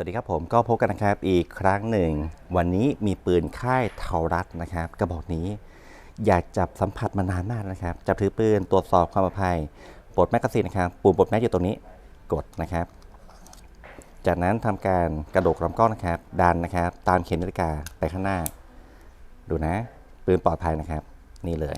วัสดีครับผมก็พบกันนะครับอีกครั้งหนึ่ง วันนี้มีปืนค่ายเทารัดนะครับ กระบอกนี้ อยากจับสัมผัสมานานมากนะครับ จับถือปืนตรวจสอบความปลอดภัยปลดแมกกาซีนนะครับปุ่มปลดแมกอยู่ตรงนี้กดนะครับ จากนั้นทำการกระโดดลำกล้องนะครับ ดันนะครับ ตามเข็มนาฬิกาไปข้างหน้า ดูนะ ปืนปลอดภัยนะครับ นี่เลย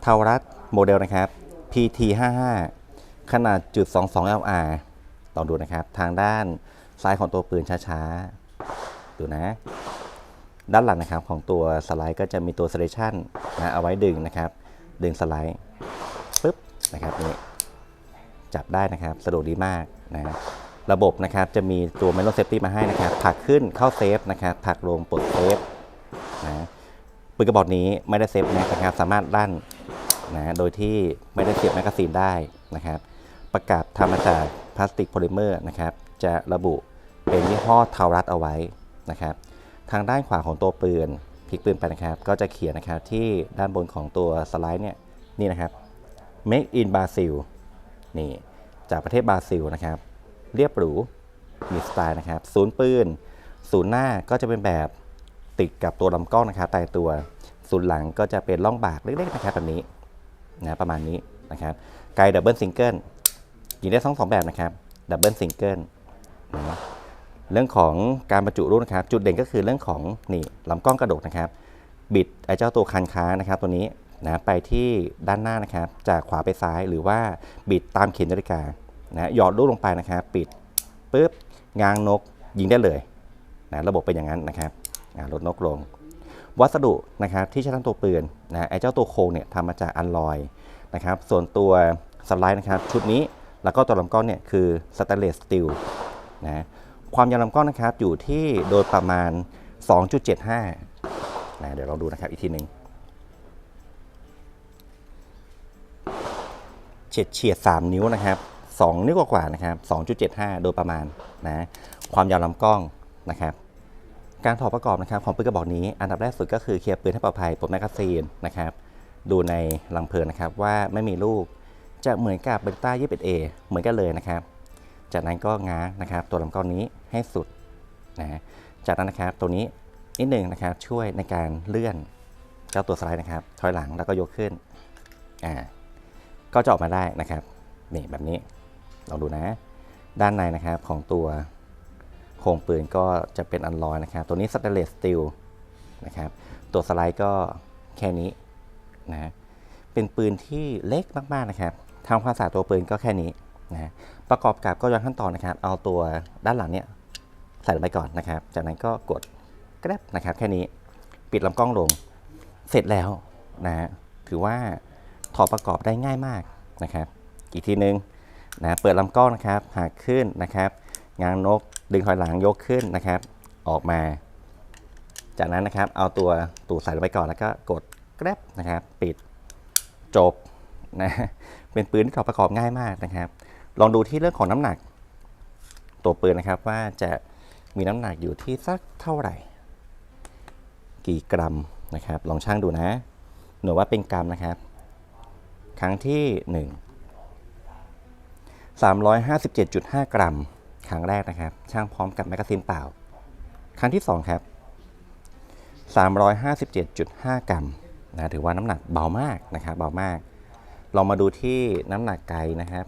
เทารัดโมเดลนะครับ PT 55 ขนาดจุด22 LR ลองดูนะครับทางด้าน ซ้ายของตัวปืนช้าๆ ดูนะ ด้านหลังนะครับของตัวสไลด์ก็จะมีตัว selection นะเอาไว้ดึงนะครับ ดึงสไลด์ปึ๊บนะครับนี่จับได้นะครับสะดวกดีมากนะระบบนะครับจะมีตัว m a n u a l safety มาให้นะครับผลักขึ้นเข้าเซฟนะครับผลักลงปลดเซฟนะปืนกระบอกนี้ไม่ได้เซฟแม็กนะครับ สามารถลั่นนะโดยที่ไม่ได้เสียบแมกกาซีนได้นะครับ ประกาศทำมาจากพลาสติกโพลิเมอร์นะครับ จะระบุเป็นยี่ห้อเทารัดเอาไว้นะครับ ทางด้านขวาของตัวปืนพลิกปืนไปนะครับ ก็จะเขียนนะครับที่ด้านบนของตัวสไลด์เนี่ยนี่นะครับ Make in Brazil นี่จากประเทศบราซิลนะครับ เรียบหรูมีสไตล์นะครับศูนย์ปืนศูนย์หน้าก็จะเป็นแบบติดกับตัวลำกล้องนะครับตายตัวศูนย์หลังก็จะเป็นล่องบากเล็กๆนะครับแบบนี้นะประมาณนี้นะครับไกดับเบิลซิงเกิลยิงได้ทั้งสองแบบนะครับดับเบิลซิงเกิล เรื่องของการบรรจุลูกนะครับ จุดเด่นก็คือเรื่องของนี่ลำกล้องกระดกนะครับ บิดไอ้เจ้าตัวคันค้างนะครับ ตัวนี้นะไปที่ด้านหน้านะครับ จากขวาไปซ้ายหรือว่าบิดตามเข็มนาฬิกานะหยอดลูกลงไปนะครับ ปิดปุ๊บง้างนกยิงได้เลยนะระบบเป็นอย่างนั้นนะครับลดนกลง วัสดุนะครับที่ใช้ทำตัวปืนนะไอ้เจ้าตัวโครงเนี่ยทำมาจากอัลลอยนะครับ ส่วนตัวสไลด์นะครับ ชุดนี้แล้วก็ตัวลำกล้องเนี่ยคือสแตนเลสสตีล นะความยาวลำกล้องนะครับอยู่ที่โดยประมาณ 2.75นะเดี๋ยวเราดูนะครับอีกทีหนึ่งเฉียดเฉียด3นิ้วนะครับ2นิ้วกว่าๆนะครับ2.75 โดยประมาณนะความยาวลำกล้องนะครับการถอดประกอบนะครับของปืนกระบอกนี้อันดับแรกสุดก็คือเคลียร์ปืนให้ปลอดภัยปลดแมกกาซีนนะครับดูในลังเพลินนะครับว่าไม่มีลูกจะเหมือนกับเบนต้า 21A เหมือนกันเลยนะครับ จากนั้นก็ง้างนะครับ ตัวลำกล้องนี้ให้สุดนะจากนั้นนะครับตัวนี้นิดหนึ่งนะครับช่วยในการเลื่อนเจ้าตัวสไลด์นะครับ ถอยหลังแล้วก็ยกขึ้นอ่าก็จะออกมาได้นะครับนี่แบบนี้ลองดูนะ ด้านในนะครับของตัวโครงปืนก็จะเป็นอันลอยนะครับ ตัวนี้สแตนเลสสตีลนะครับ ตัวสไลด์ก็แค่นี้นะเป็นปืนที่เล็กมากๆนะครับทำความสะอาดตัวปืนก็แค่นี้ นะประกอบกับก็ย้อนขั้นตอนนะครับ เอาตัวด้านหลังเนี่ยใส่ลงไปก่อนนะครับ จากนั้นก็กดแกร็บนะครับ แค่นี้ปิดลำกล้องลง เสร็จแล้วนะฮะถือว่าถอดประกอบได้ง่ายมากนะครับอีกทีนึงนะเปิดลำกล้องนะครับหักขึ้นนะครับงางนกดึงถอยหลังยกขึ้นนะครับ ออกมา จากนั้นนะครับ เอาตัวตูดใส่ลงไปก่อนแล้วก็กดแกร็บนะครับ ปิดจบนะเป็นปืนที่ถอดประกอบง่ายมากนะครับ ลองดูที่เรื่องของน้ำหนัก ตัวปืนนะครับว่าจะมีน้ำหนักอยู่ที่สักเท่าไหร่ กี่กรัมนะครับ ลองชั่งดูนะ หน่วยว่าเป็นกรัมนะครับ ครั้งที่ 1 357.5 กรัม ครั้งแรกนะครับ ช่างพร้อมกับแมกกาซีนเปล่า ครั้งที่ 2 ครับ 357.5 กรัมนะถือว่าน้ำหนักเบามากนะครับ เบามาก ลองมาดูที่น้ำหนักไกลนะครับ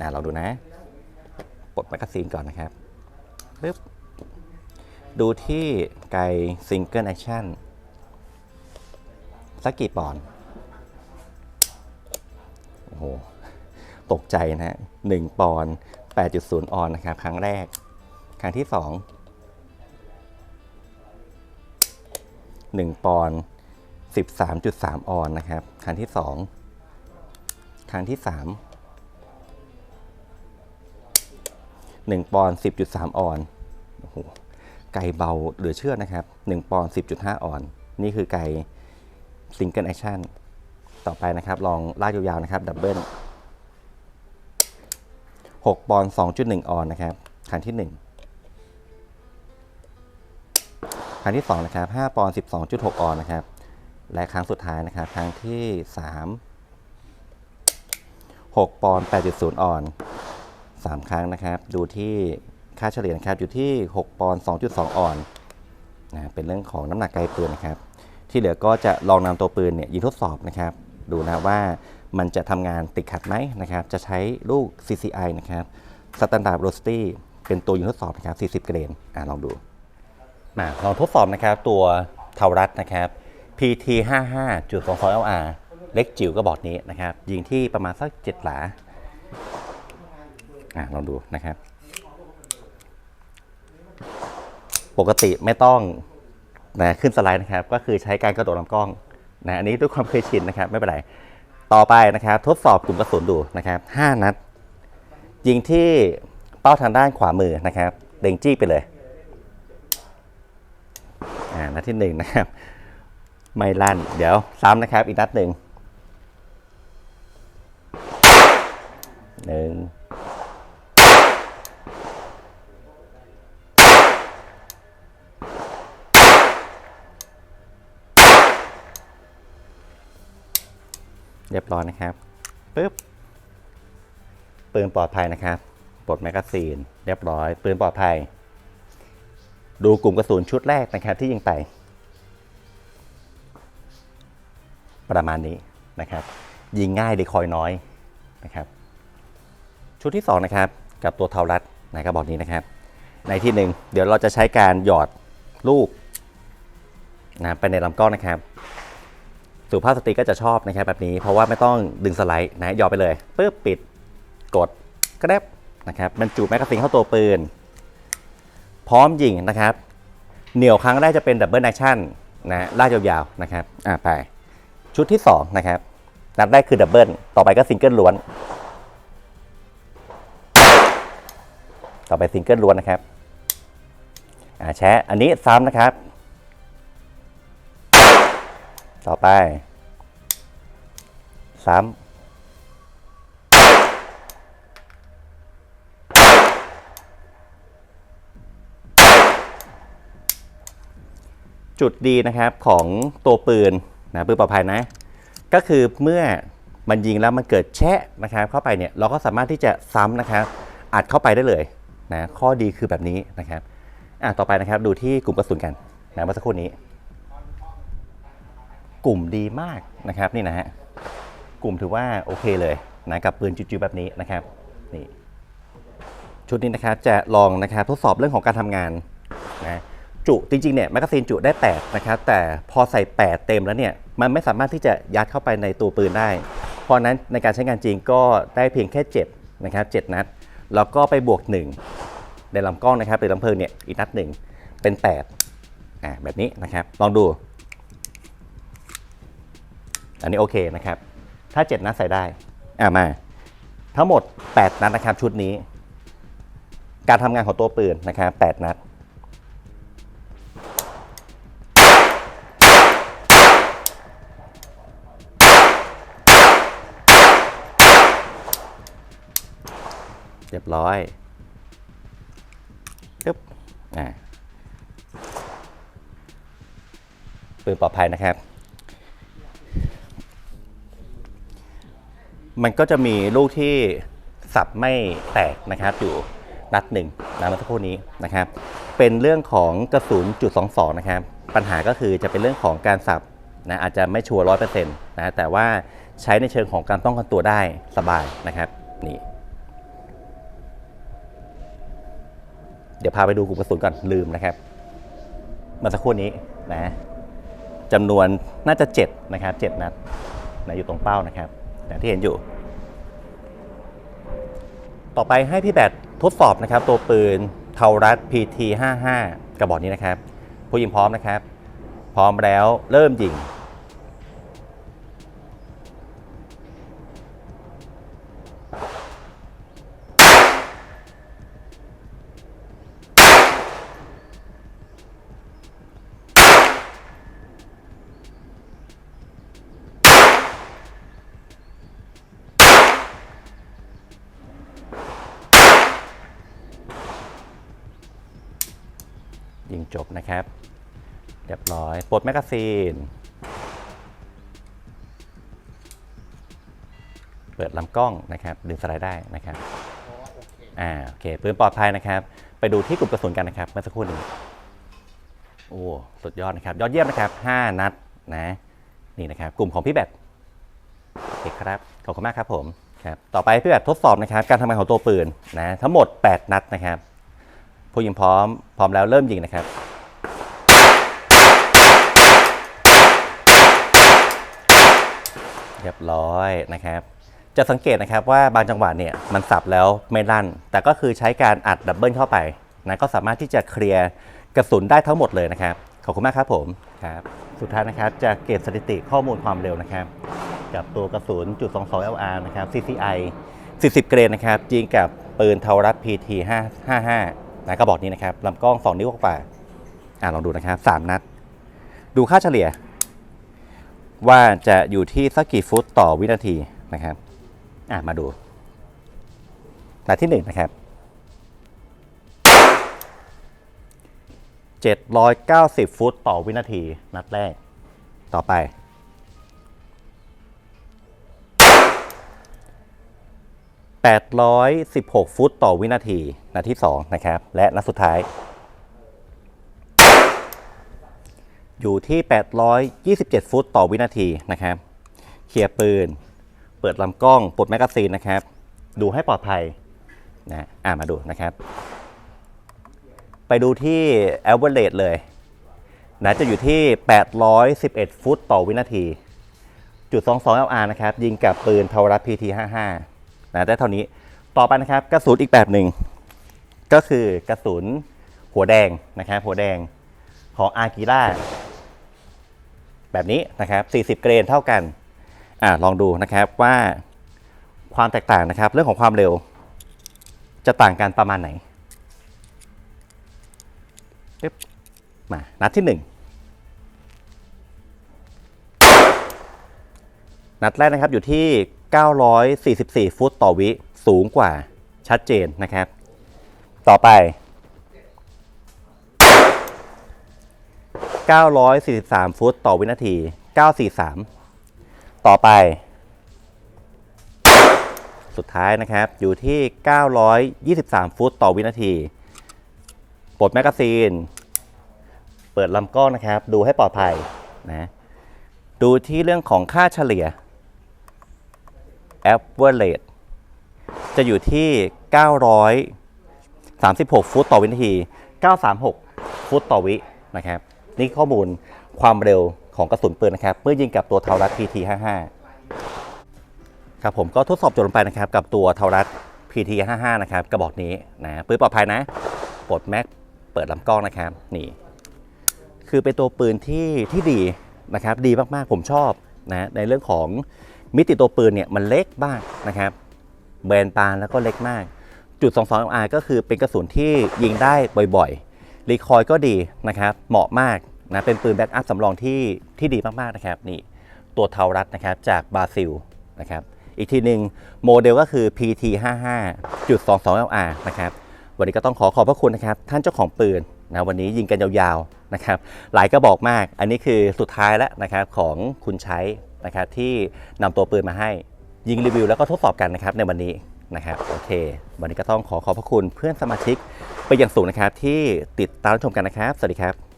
อ่าเราดูนะ ปลดแมกกาซีนก่อนนะครับปึ๊บดูที่ไกซิงเกิลแอคชั่นสักกี่ปอนด์โอ้โห ตกใจนะฮะหนึ่งปอนด์8.0ออนนะครับ ครั้งแรก ครั้งที่สองหนึ่งปอนด์13.3ออนนะครับ ครั้งที่สอง ครั้งที่สาม หนึ่งปอนด์10.3 ออนโอ้โหไก่เบาเหลือเชื่อนะครับ 1ปอนด์10.5 ออน นี่คือไก่ซิงเกิลแอคชั่นต่อไปนะครับ ลองลากยาวๆนะครับ ดับเบิล6ปอนด์2.1 ออนนะครับครั้งที่1ครั้งที่ 2 นะครับ5ปอนด์12.6 ออนนะครับ และครั้งสุดท้ายนะครับ ครั้งที่ 3 6 ปอนด์8.0 ออน 3 ครั้งนะครับ ดูที่ค่าเฉลี่ยนะครับอยู่ที่ 6 ปอนด์2.2 ออนนะเป็นเรื่องของน้ำหนักไกลปืนนะครับ ที่เหลือก็จะลองนำตัวปืนเนี่ยยิงทดสอบนะครับ ดูนะว่ามันจะทำงานติดขัดไหมนะครับ จะใช้ลูก CCI นะครับ Standard Velocity เป็นตัวยิงทดสอบนะครับ 40 เกรนอะลองดูมาลองทดสอบนะครับตัวเทารัดนะครับ PT 5 5จุด2 2 LR เล็กจิ๋วก็บอกนี้นะครับ ยิงที่ประมาณสัก 7 หลา อะลองดูนะครับ ปกติไม่ต้องนะขึ้นสไลด์นะครับ ก็คือใช้การกระโดดลำกล้องนะอันนี้ด้วยความเคยชินนะครับ ไม่เป็นไร ต่อไปนะครับ ทดสอบกลุ่มกระสุนดูนะครับ5นัด ยิงที่เป้าทางด้านขวามือนะครับเล็งจี้ไปเลยอ่านัดที่หนึ่งนะครับ ไม่ลั่น เดี๋ยวซ้ำนะครับ อีกนัดหนึ่งหนึ่ง เรียบร้อยนะครับปึ๊บปืนปลอดภัยนะครับปลดแมกกาซีน เรียบร้อย ปืนปลอดภัย ดูกลุ่มกระสุนชุดแรกนะครับที่ยิงไป ประมาณนี้นะครับ ยิงง่ายเดคอยน้อยนะครับ ชุดที่ 2 นะครับ กับตัวเทารัดนะกระบอกนี้นะครับ ในที่หนึ่งเดี๋ยวเราจะใช้การหยอดลูกนะไปในลำกล้องนะครับ สุภาพสตรีก็จะชอบนะครับแบบนี้เพราะว่าไม่ต้องดึงสไลด์นะหยอไปเลยปึ๊บปิดกดกระแดบนะครับบรรจุแมกกาซีนเข้าตัวปืน พร้อมยิงนะครับ เหนี่ยวครั้งแรกจะเป็นดับเบิลแอคชั่นนะลากยาวๆนะครับอ่าไปชุดที่ 2 นะครับนัดแรกคือดับเบิลต่อไปก็ซิงเกิลล้วน ต่อไปซิงเกิลล้วนนะครับอ่าแชะอันนี้ซ้ำนะครับ ต่อไปซ้ำจุดดีนะครับของตัวปืนนะปืนปลอดภัยนะ ก็คือเมื่อมันยิงแล้วมันเกิดแชะนะครับ เข้าไปเนี่ยเราก็สามารถที่จะซ้ำนะครับ อัดเข้าไปได้เลยนะข้อดีคือแบบนี้นะครับอะต่อไปนะครับดูที่กลุ่มกระสุนกันนะเมื่อสักครู่นี้ กลุ่มดีมากนะครับนี่นะฮะกลุ่มถือว่าโอเคเลยนะกับปืนจิ๋วๆแบบนี้นะครับนี่ชุดนี้นะครับจะลองนะครับทดสอบเรื่องของการทำงานนะจุจริงๆเนี่ยแมกกาซีนจุได้8นะครับแต่พอใส่ 8 เต็มแล้วเนี่ยมันไม่สามารถที่จะยัดเข้าไปในตัวปืนได้ เพราะฉะนั้นในการใช้งานจริงก็ได้เพียงแค่7นะครับ7นัดแล้วก็ไปบวก 1 ในลำกล้องนะครับหรือลำเพลิงเนี่ยอีกนัดหนึ่งเป็น8อ่าแบบนี้นะครับลองดู อันนี้โอเคนะครับ ถ้า 7 นัดใส่ได้ อ่ามา ทั้งหมด 8 นัดนะครับชุดนี้ การทำงานของตัวปืนนะครับ8นัด เรียบร้อยปึ๊บอ่าปืนปลอดภัยนะครับ มันก็จะมีลูกที่สับไม่แตกนะครับอยู่นัดหนึ่งนะเมื่อสักครู่นี้นะครับ เป็นเรื่องของกระสุนจุด22นะครับ ปัญหาก็คือจะเป็นเรื่องของการสับนะอาจจะไม่ชัวร์ร้อยเปอร์เซ็นต์นะแต่ว่าใช้ในเชิงของการป้องกันตัวได้สบายนะครับนี่เดี๋ยวพาไปดูกลุ่มกระสุนก่อนลืมนะครับมื่อสักครู่นี้นะจำนวนน่าจะ 7 นะครับ 7 นัดนะอยู่ตรงเป้านะครับ อย่างที่เห็นอยู่ ต่อไปให้พี่แบททดสอบนะครับ ตัวปืนเทารัส PT 55 กระบอกนี้นะครับ ผู้ยิงพร้อมนะครับ พร้อมแล้วเริ่มยิง ยิงจบนะครับ เรียบร้อยปลดแมกกาซีน เปิดลำกล้องนะครับดึงสไลด์ได้นะครับอ่าโอเคปืนปลอดภัยนะครับ ไปดูที่กลุ่มกระสุนกันนะครับเมื่อสักครู่นี้โอ้สุดยอดนะครับ ยอดเยี่ยมนะครับ 5 นัดนะนี่นะครับ กลุ่มของพี่แบทโอเคครับขอบคุณมากครับผมครับต่อไปพี่แบททดสอบนะครับ การทำงานของตัวปืนนะทั้งหมด 8 นัดนะครับ ผู้ยิงพร้อม พร้อมแล้วเริ่มยิงนะครับ เรียบร้อยนะครับ จะสังเกตนะครับว่าบางจังหวะเนี่ยมันสับแล้วไม่ลั่น แต่ก็คือใช้การอัดดับเบิลเข้าไปนะก็สามารถที่จะเคลียร์กระสุนได้ทั้งหมดเลยนะครับ ขอบคุณมากครับผมครับ สุดท้ายนะครับจะเก็บสถิติข้อมูลความเร็วนะครับ กับตัวกระสุนจุด22 LR นะครับ CCI 40 เกรดนะครับยิงกับปืนเทารัด PT 555 นะกระบอกนี้นะครับลำกล้อง2นิ้วกว่าอ่าลองดูนะครับ3นัด ดูค่าเฉลี่ย ว่าจะอยู่ที่สักกี่ฟุตต่อวินาทีนะครับ อะมาดูนัดที่หนึ่งนะครับ790 ฟุตต่อวินาที นัดแรก ต่อไป 816 ฟุตต่อวินาทีนัดที่2นะครับ และนัดสุดท้าย อยู่ที่ 827 ฟุตต่อวินาทีนะครับเคลียร์ปืน เปิดลำกล้อง ปลดแมกกาซีนนะครับ ดูให้ปลอดภัยนะอ่ามาดูนะครับ ไปดูที่ average เลยนะจะอยู่ที่ 811 ฟุตต่อวินาที จุด 22 LR นะครับ ยิงกับปืนทวรัส PT 55 นะได้เท่านี้ต่อไปนะครับกระสุนอีกแบบหนึ่งก็คือกระสุนหัวแดงนะครับหัวแดงของอากิล่าแบบนี้นะครับ 40 เกรนเท่ากันอ่าลองดูนะครับว่าความแตกต่างนะครับ เรื่องของความเร็วจะต่างกันประมาณไหนปึ๊บมานัดที่ 1 นัดแรกนะครับอยู่ที่ 944 ฟุตต่อวิสูงกว่าชัดเจนนะครับ ต่อไป 943 ฟุตต่อวินาที 943 ต่อไป สุดท้ายนะครับอยู่ที่ 923 ฟุตต่อวินาทีปลดแมกกาซีน เปิดลำกล้องนะครับ ดูให้ปลอดภัยนะดูที่เรื่องของค่าเฉลี่ย average จะอยู่ที่ 936 ฟุตต่อวินาที 936 ฟุตต่อวินะครับ นี่ข้อมูลความเร็วของกระสุนปืนนะครับ เมื่อยิงกับตัวเทารัส PT 55 ครับผมก็ทดสอบจบลงไปนะครับ กับตัวเทารัส PT 55 นะครับกระบอกนี้นะปืนปลอดภัยนะปลดแม็กเปิดลำกล้องนะครับนี่ คือเป็นตัวปืนที่ที่ดีนะครับ ดีมากๆผมชอบนะในเรื่องของ มิติตัวปืนเนี่ยมันเล็กมากนะครับแบนปานแล้วก็เล็กมาก จุด 22R ก็คือเป็นกระสุนที่ยิงได้บ่อยๆรีคอยก็ดีนะครับเหมาะมากนะเป็นปืนแบ็กอัพสำรองที่ที่ดีมากๆนะครับนี่ตัวเทารัดนะครับจากบราซิลนะครับอีกทีหนึ่งโมเดลก็คือ PT 55จุด22 LR นะครับวันนี้ก็ต้องขอขอบพระคุณนะครับ ท่านเจ้าของปืนนะวันนี้ยิงกันยาวๆนะครับหลายกระบอกมาก อันนี้คือสุดท้ายแล้วนะครับของคุณใช้ นะครับที่นำตัวปืนมาให้ยิงรีวิวแล้วก็ทดสอบกันนะครับในวันนี้นะครับโอเค วันนี้ก็ต้องขอขอบพระคุณเพื่อนสมาชิกไปอย่างสูงนะครับที่ติดตามรับชมกันนะครับ สวัสดีครับ